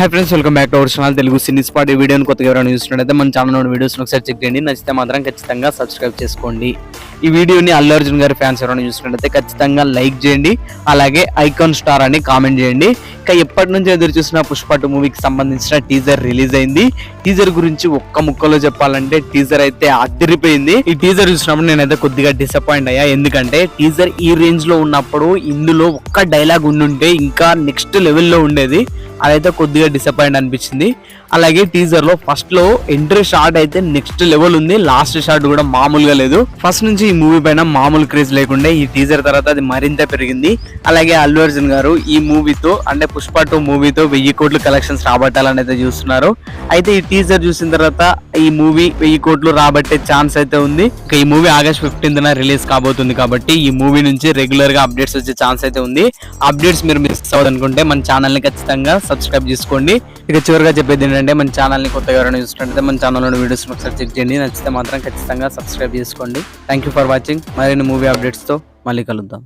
Hi friends welcome back to our channel Telugu cine spot ఈ వీడియోని కొత్తగా ఎవరైనా చూసినట్టయితే మన ఛానల్ వీడియోస్ ఒకసారి చెక్ చేయండి. నచ్చితే మాత్రం ఖచ్చితంగా సబ్స్క్రైబ్ చేసుకోండి. ఈ వీడియోని అల్లు అర్జున్ గారి ఫ్యాన్స్ ఎవరైనా చూసినట్టయితే ఖచ్చితంగా లైక్ చేయండి. అలాగే ఐకాన్ స్టార్ అని కామెంట్ చేయండి. ఇంకా ఎప్పటి నుంచి ఎదురు చూసిన పుష్ప టూ మూవీకి సంబంధించిన టీజర్ రిలీజ్ అయింది. టీజర్ గురించి ఒక్క ముక్కలో చెప్పాలంటే టీజర్ అయితే అదిరిపోయింది. ఈ టీజర్ చూసినప్పుడు నేనైతే కొద్దిగా డిసప్పాయింట్ అయ్యా. ఎందుకంటే టీజర్ ఈ రేంజ్లో ఉన్నప్పుడు ఇందులో ఒక్క డైలాగ్ ఉండుంటే ఇంకా నెక్స్ట్ లెవెల్లో ఉండేది. అదైతే కొద్దిగా డిసప్పాయింట్ అనిపించింది. అలాగే టీజర్లో ఫస్ట్లో ఎంట్రీ షాట్ అయితే నెక్స్ట్ లెవెల్ ఉంది. లాస్ట్ షాట్ కూడా మామూలుగా లేదు. ఫస్ట్ నుంచి ఈ మూవీ పైన మామూలు క్రేజ్ లేకుండా. ఈ టీజర్ తర్వాత అది మరింత పెరిగింది. అలాగే అల్లు అర్జున్ గారు ఈ మూవీతో అంటే పుష్ప టూ మూవీతో వెయ్యి కోట్లు కలెక్షన్స్ రాబట్టాలని అయితే చూస్తున్నారు. అయితే ఈ టీజర్ చూసిన తర్వాత ఈ మూవీ వెయ్యి కోట్లు రాబట్టే ఛాన్స్ అయితే ఉంది. ఇక ఈ మూవీ ఆగస్ట్ ఫిఫ్టీన్త్ రిలీజ్ కాబోతుంది కాబట్టి ఈ మూవీ నుంచి రెగ్యులర్గా అప్డేట్స్ వచ్చే ఛాన్స్ అయితే ఉంది. అప్డేట్స్ మీరు మిస్ అవ్వదనుకుంటే మన ఛానల్ని ఖచ్చితంగా సబ్స్క్రైబ్ చేసుకోండి. ఇక చివరిగా చెప్పేది ఏంటంటే మన ఛానల్ని కొత్తగా ఎవరైనా చూసినట్లయితే మన ఛానల్ వీడియోస్ ఒకసారి చెక్ చేయండి. నచ్చితే మాత్రం ఖచ్చితంగా సబ్స్క్రైబ్ చేసుకోండి. థ్యాంక్ యూ ఫర్ వాచింగ్ మరిన్ని మూవీ అప్డేట్స్తో మళ్ళీ కలుద్దాం.